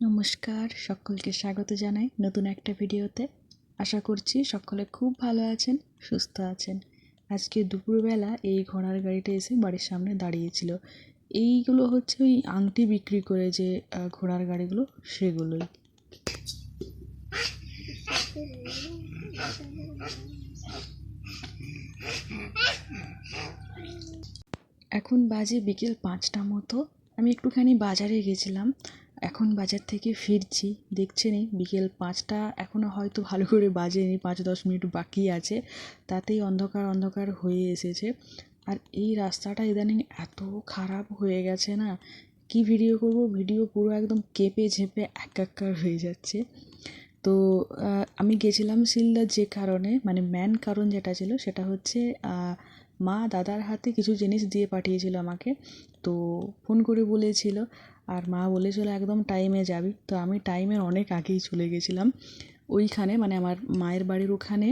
নমস্কার, সকলকে স্বাগত জানাই নতুন একটা ভিডিওতে। আশা করছি সকলে খুব ভালো আছেন, সুস্থ আছেন। আজকে দুপুরবেলা এই ঘোড়ার গাড়িটা এসে বাড়ির সামনে দাঁড়িয়েছিল। এইগুলো হচ্ছে ওই আংটি বিক্রি করে যে ঘোড়ার গাড়িগুলো, সেগুলোই। এখন বাজে বিকেল পাঁচটা মতো। আমি একটুখানি বাজারে গেছিলাম। এখন বাজার থেকে ফিরছি দেখছেনই বিকেল পাঁচটা এখনও হয়তো ভালো করে বাজেনি, পাঁচ দশ মিনিট বাকি আছে, তাতেই অন্ধকার অন্ধকার হয়ে এসেছে। আর এই রাস্তাটা ইদানিং এত খারাপ হয়ে গেছে না, কি ভিডিও করব? ভিডিও পুরো একদম কেঁপে ঝেপে একাকার হয়ে যাচ্ছে। তো আমি গেছিলাম শিলদা যে কারণে মানে ম্যান কারণ যেটা ছিল, সেটা হচ্ছে মা দাদার হাতে কিছু জিনিস দিয়ে পাঠিয়েছিল আমাকে। তো ফোন করে বলেছিল, আর মা বলেছিল, একদম টাইমে যাবি। তো আমি টাইমের অনেক আগেই চলে গেছিলাম। ওইখানে মানে আমার মায়ের বাড়ির ওখানে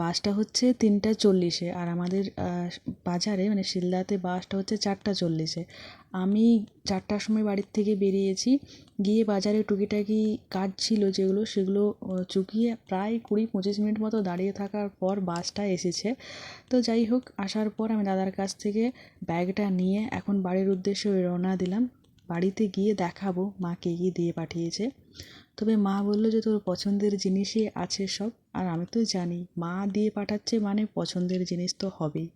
বাসটা হচ্ছে তিনটা চল্লিশে আর আমাদের বাজারে মানে শিলদাতে বাসটা হচ্ছে চারটা চল্লিশে। আমি চারটার সময় বাড়ির থেকে বেরিয়েছি, গিয়ে বাজারে টুকিটাকি কাজ ছিল যেগুলো, সেগুলো চুকিয়ে প্রায় কুড়ি পঁচিশ মিনিট মতো দাঁড়িয়ে থাকার পর বাসটা এসেছে। তো যাই হোক, আসার পর আমি দাদার কাছ থেকে ব্যাগটা নিয়ে এখন বাড়ির উদ্দেশ্যে রওনা দিলাম। বাড়িতে গিয়ে দেখাবো মা কে গিয়ে দিয়ে পাঠিয়েছে। তবে মা বলল যে, তোর পছন্দের জিনিসই আছে সব। আর আমি তো জানি, মা দিয়ে পাঠাচ্ছে মানে পছন্দের জিনিস তো হবেই।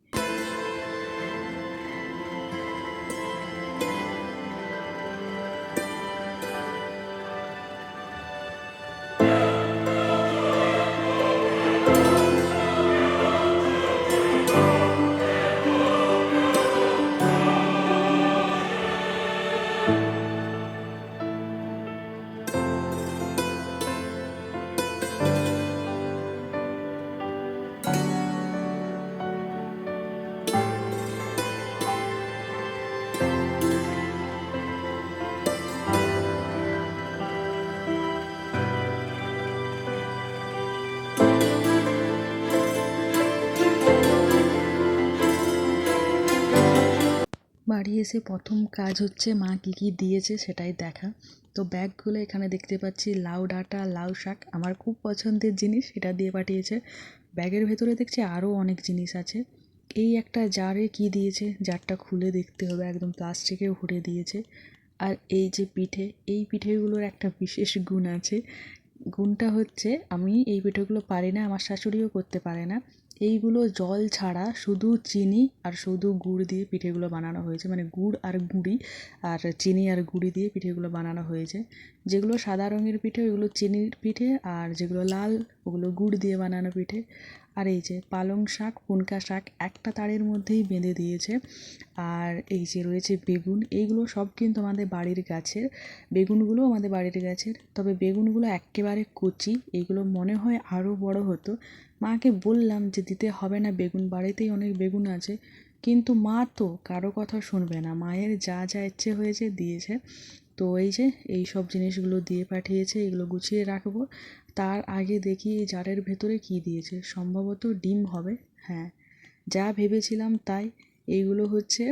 বাড়ি এসে প্রথম কাজ হচ্ছে মা কী কী দিয়েছে সেটাই দেখা। তো ব্যাগগুলো এখানে দেখতে পাচ্ছি, লাউ ডাঁটা, লাউ শাক, আমার খুব পছন্দের জিনিস সেটা দিয়ে পাঠিয়েছে। ব্যাগের ভেতরে দেখছি আরও অনেক জিনিস আছে। এই একটা জারে কি দিয়েছে? জারটা খুলে দেখতে হবে, একদম প্লাস্টিকে ভরে দিয়েছে। আর এই যে পিঠে, এই পিঠেগুলোর একটা বিশেষ গুণ আছে। গুণটা হচ্ছে আমি এই পিঠেগুলো পারি না, আমার শাশুড়িও করতে পারে না। এইগুলো জল ছাড়া শুধু চিনি আর শুধু গুড় দিয়ে পিঠেগুলো বানানো হয়েছে মানে গুড় আর গুড়ি আর চিনি আর গুড়ি দিয়ে পিঠেগুলো বানানো হয়েছে। যেগুলো সাদা রঙের পিঠে, ওইগুলো চিনির পিঠে আর যেগুলো লাল, ওগুলো গুড় দিয়ে বানানো পিঠে। আর এই যে পালং শাক, পুনকা শাক একটা তারের মধ্যেই বেঁধে দিয়েছে। আর এই যে রয়েছে বেগুন, এইগুলো সব কিন্তু আমাদের বাড়ির গাছের। বেগুনগুলো আমাদের বাড়ির গাছের। তবে বেগুনগুলো একেবারে কচি এইগুলো মনে হয় আরও বড় হতো। মাকে বললাম যে দিতে হবে না বেগুন, বাড়িতেই অনেক বেগুন আছে। কিন্তু মা তো কারও কথা শুনবে না। মায়ের যা যা ইচ্ছে হয়েছে দিয়েছে। তো এই যে, এই সব জিনিসগুলো দিয়ে পাঠিয়েছে, এগুলো গুছিয়ে রাখব। তার আগে দেখি এই জারের ভেতরে কী দিয়েছে। সম্ভবত ডিম হবে হ্যাঁ। যা ভেবেছিলাম তাই। এইগুলো হচ্ছে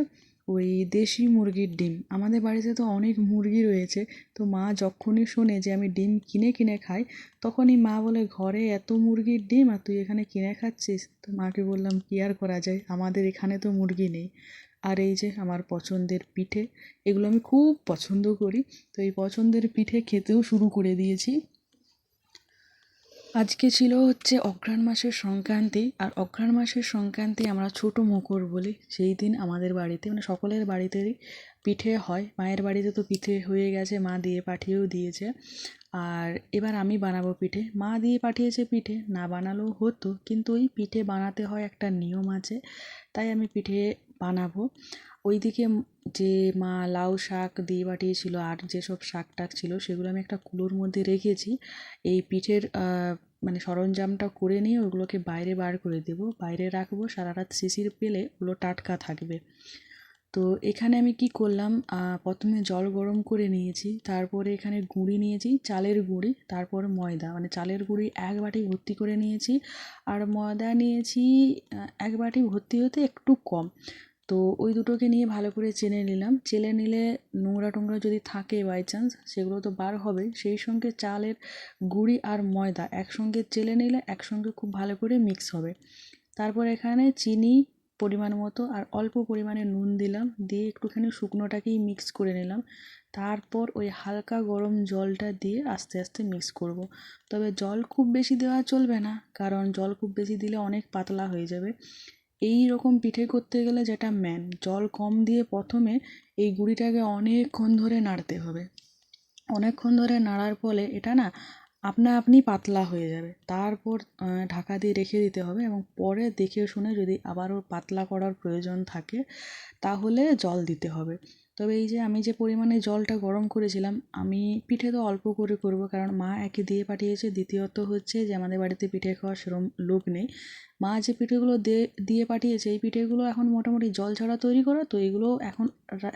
ওই দেশি মুরগির ডিম। আমাদের বাড়িতে তো অনেক মুরগি রয়েছে। তো মা যখনই শোনে যে আমি ডিম কিনে কিনে খাই, তখনই মা বলে, ঘরে এত মুরগির ডিম আর তুই এখানে কিনে খাচ্ছিস? তো মাকে বললাম, কী আর করা যায়? আমাদের এখানে তো মুরগি নেই। আর এই যে আমার পছন্দের পিঠে, এগুলো আমি খুব পছন্দ করি। তো এই পছন্দের পিঠে খেতেও শুরু করে দিয়েছি। আজকে ছিল হচ্ছে অঘ্রাণ মাসের সংক্রান্তি, আর অঘ্রাণ মাসের সংক্রান্তি আমরা ছোটো মকর বলি। সেই দিন আমাদের বাড়িতে মানে সকলের বাড়িতেই পিঠে হয়। মায়ের বাড়িতে তো পিঠে হয়ে গেছে, মা দিয়ে পাঠিয়েও দিয়েছে। আর এবার আমি বানাবো পিঠে। মা দিয়ে পাঠিয়েছে পিঠে, না বানালেও হতো। কিন্তু ওই পিঠে বানাতে হয় একটা নিয়ম আছে। তাই আমি পিঠে বানাবো। ওইদিকে যে মা লাউ শাক দিয়ে পাঠিয়েছিল আর যেসব শাক টাক ছিল সেগুলো আমি একটা কুলোর মধ্যে রেখেছি। এই পিঠের মানে সরঞ্জামটা করে নিয়ে ওগুলোকে বাইরে বার করে দেবো। বাইরে রাখব, সারা রাত শিশির পেলে ওগুলো টাটকা থাকবে। তো এখানে আমি কি করলাম প্রথমে জল গরম করে নিয়েছি, তারপরে এখানে গুঁড়ি নিয়েছি, চালের গুঁড়ি, তারপর ময়দা। মানে চালের গুঁড়ি এক বাটি ভর্তি করে নিয়েছি, আর ময়দা নিয়েছি এক বাটি ভর্তি হতে একটু কম। তো ওই দুটোকে নিয়ে ভালো করে চেনে নিলাম। চেলে নিলে নোংরা টোংরা যদি থাকে বাই চান্স সেগুলো তো বার হবে। সেই সঙ্গে চালের গুঁড়ি আর ময়দা একসঙ্গে চেলে নিলে একসঙ্গে খুব ভালো করে মিক্স হবে। তারপর এখানে চিনি পরিমাণ মতো আর অল্প পরিমাণে নুন দিলাম। দিয়ে একটুখানি শুকনোটাকেই মিক্স করে নিলাম। তারপর ওই হালকা গরম জলটা দিয়ে আস্তে আস্তে মিক্স করব। তবে জল খুব বেশি দেওয়া চলবে না, কারণ জল খুব বেশি দিলে অনেক পাতলা হয়ে যাবে। এই রকম পিঠে করতে গেলে যেটা ম্যান জল কম দিয়ে প্রথমে এই গুঁড়িটাকে অনেকক্ষণ ধরে নাড়তে হবে। অনেকক্ষণ ধরে নাড়ার ফলে এটা না আপনা আপনি পাতলা হয়ে যাবে। তারপর ঢাকা দিয়ে রেখে দিতে হবে এবং পরে দেখে শুনে যদি আবারও পাতলা করার প্রয়োজন থাকে, তাহলে জল দিতে হবে। তবে এই যে আমি যে পরিমাণে জলটা গরম করেছিলাম, আমি পিঠে তো অল্প করে করব কারণ মা একে দিয়ে পাঠিয়েছে। দ্বিতীয়ত হচ্ছে যে আমাদের বাড়িতে পিঠে খাওয়ার সেরম লোক নেই। মা যে পিঠেগুলো দিয়ে পাঠিয়েছে, এই পিঠেগুলো এখন মোটামুটি জল ছাড়া তৈরি করা, তো এগুলো এখন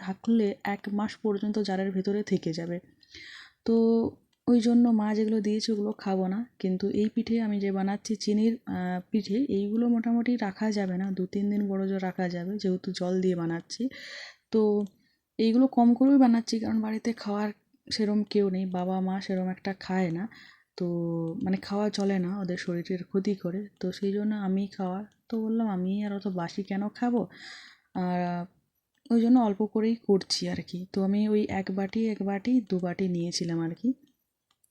রাখলে এক মাস পর্যন্ত জারের ভেতরে থেকে যাবে। তো ওই জন্য মা যেগুলো দিয়েছে ওগুলো খাব না। কিন্তু এই পিঠে আমি যে বানাচ্ছি চিনির পিঠে, এইগুলো মোটামুটি রাখা যাবে না। দু তিন দিন বড় জোর রাখা যাবে, যেহেতু জল দিয়ে বানাচ্ছি। তো এইগুলো কম করেই বানাচ্ছি, কারণ বাড়িতে খাওয়ার সেরম কেউ নেই, বাবা মা সেরম একটা খায় না। তো মানে খাওয়া চলে না, ওদের শরীরের ক্ষতি করে। তো সেই জন্য আমি খাওয়া, তো বললাম আমি আর অত বাসি কেন খাব? আর ওই জন্য অল্প করেই করছি আর কি। তো আমি ওই এক বাটি এক বাটি, দু বাটি নিয়েছিলাম আর কি।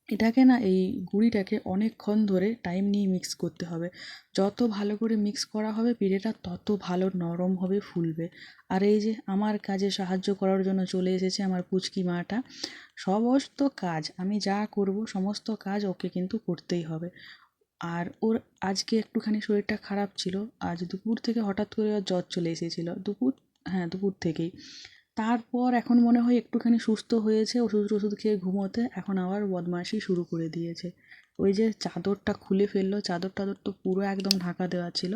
এটাকে না এই গুঁড়িটাকে অনেকক্ষণ ধরে টাইম নিয়ে মিক্স করতে হবে। যত ভালো করে মিক্স করা হবে, পিঠেটা তত ভালো নরম হবে, ফুলবে। আর এই যে আমার কাজে সাহায্য করার জন্য চলে এসেছে আমার পুচকি মাটা। সমস্ত কাজ, আমি যা করব, সমস্ত কাজ ওকে কিন্তু করতেই হবে। আর ওর আজকে একটুখানি শরীরটা খারাপ ছিল। আজ দুপুর থেকে হঠাৎ করে ওর জ্বর চলে এসেছিল। দুপুর হ্যাঁ দুপুর থেকেই। তারপর এখন মনে হয় একটুখানি সুস্থ হয়েছে, ওষুধ টষুধ খেয়ে ঘুমোতে, এখন আবার বদমাইশি শুরু করে দিয়েছে। ওই যে চাদরটা খুলে ফেলল, চাদর টাদর তো পুরো একদম ঢাকা দেওয়া ছিল।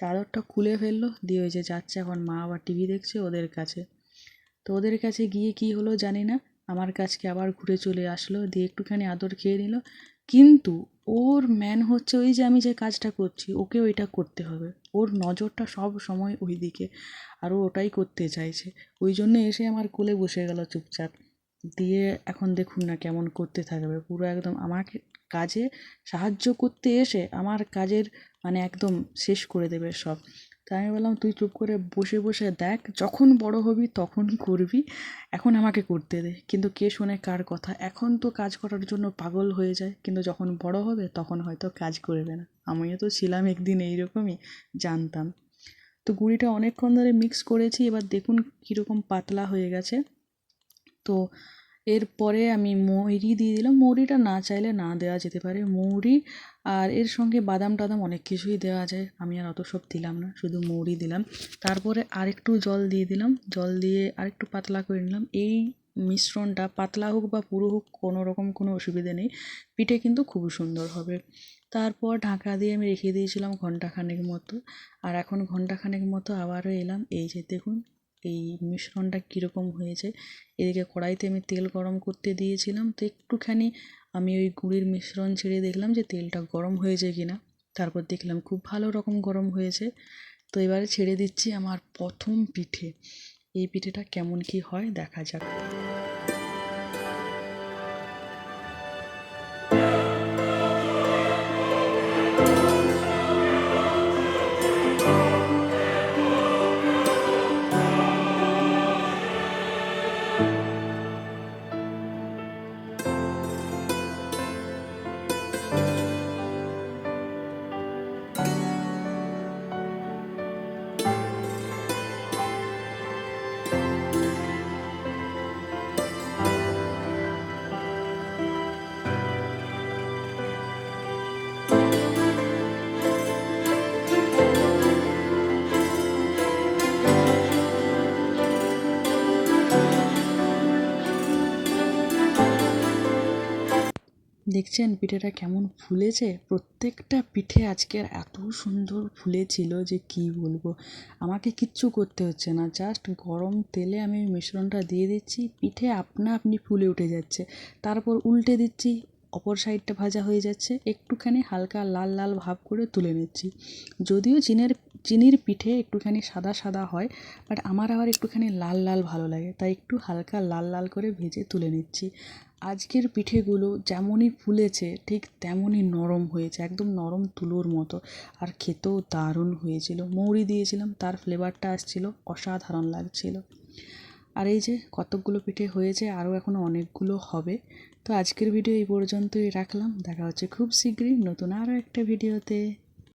চাদরটা খুলে ফেলল, দিয়ে ওই যে যাচ্ছে এখন মা আবার টিভি দেখছে ওদের কাছে। তো ওদের কাছে গিয়ে কি হলো জানি না, আমার কাছকে আবার ঘুরে চলে আসলো, দিয়ে একটুখানি আদর খেয়ে নিল কিন্তু ওর ম্যান হচ্ছে ওই যে আমি যে কাজটা করছি, ওকে ওইটা করতে হবে। ওর নজরটা সব সময় ওই দিকে, আর ওটাই করতে চাইছে। ওই জন্য এসে আমার কোলে বসে গেল চুপচাপ। দিয়ে এখন দেখুন না কেমন করতে থাকবে। পুরো একদম আমাকে কাজে সাহায্য করতে এসে আমার কাজের মানে একদম শেষ করে দেবে সব। তাই আমি বললাম, তুই চুপ করে বসে বসে দেখ, যখন বড় হবি তখন করবি। এখন আমাকে করতে দে। কিন্তু কে শোনে কার কথা? এখন তো কাজ করার জন্য পাগল হয়ে যায়। কিন্তু যখন বড় হবে তখন হয়তো কাজ করবে না। আমিও তো ছিলাম একদিন এইরকমই, জানতাম। তো গুঁড়িটা অনেকক্ষণ ধরে মিক্স করেছি। এবার দেখুন কীরকম পাতলা হয়ে গেছে। তো এরপরে আমি মৌরি দিয়ে দিলাম। মৌরিটা না চাইলে না দেওয়া যেতে পারে। মৌরি আর এর সঙ্গে বাদাম টাদাম অনেক কিছুই দেওয়া যায়। আমি আর অত সব দিলাম না, শুধু মৌরি দিলাম। তারপরে আরেকটু জল দিয়ে দিলাম। জল দিয়ে আরেকটু পাতলা করে নিলাম। এই মিশ্রণটা পাতলা হোক বা পুরো হোক, কোনো রকম কোনো অসুবিধে নেই। পিঠে কিন্তু খুব সুন্দর হবে। তারপর ঢাকা দিয়ে আমি রেখে দিয়েছিলাম ঘন্টাখানেক মতো। আর এখন ঘন্টাখানেক মতো আবারও এলাম। এই যে দেখুন এই মিশ্রণটা কীরকম হয়েছে? এদিকে কড়াইতে আমি তেল গরম করতে দিয়েছিলাম। তো একটুখানি আমি ওই গুড়ির মিশ্রণ ছেড়ে দেখলাম যে তেলটা গরম হয়েছে কি না তারপর দেখলাম খুব ভালো রকম গরম হয়েছে। তো এবারে ছেড়ে দিচ্ছি আমার প্রথম পিঠে। এই পিঠেটা কেমন কি হয় দেখা যাক। দেখছেন পিঠেটা কেমন ফুলেছে? প্রত্যেকটা পিঠে আজকের এত সুন্দর ফুলেছিল যে কী বলব? আমাকে কিচ্ছু করতে হচ্ছে না জাস্ট গরম তেলে আমি মিশ্রণটা দিয়ে দিচ্ছি, পিঠে আপনা আপনি ফুলে উঠে যাচ্ছে। তারপর উল্টে দিচ্ছি, অপর সাইডটা ভাজা হয়ে যাচ্ছে, একটুখানি হালকা লাল লাল ভাব করে তুলে নিচ্ছি। যদিও চিনের, চিনির পিঠে একটুখানি সাদা সাদা হয় বাট আমার আবার একটুখানি লাল লাল ভালো লাগে, তাই একটু হালকা লাল লাল করে ভেজে তুলে নিচ্ছি। আজকের পিঠেগুলো যেমনই ফুলেছে, ঠিক তেমনই নরম হয়েছে, একদম নরম তুলোর মতো। আর খেতেও দারুণ হয়েছিল। মৌরি দিয়েছিলাম, তার ফ্লেভারটা আসছিল, অসাধারণ লাগছিল। আর এই যে কতকগুলো পিঠে হয়েছে, আরও এখনও অনেকগুলো হবে। তো আজকের ভিডিও এই পর্যন্তই রাখলাম। দেখা হচ্ছে খুব শীঘ্রই নতুন আরও একটা ভিডিওতে।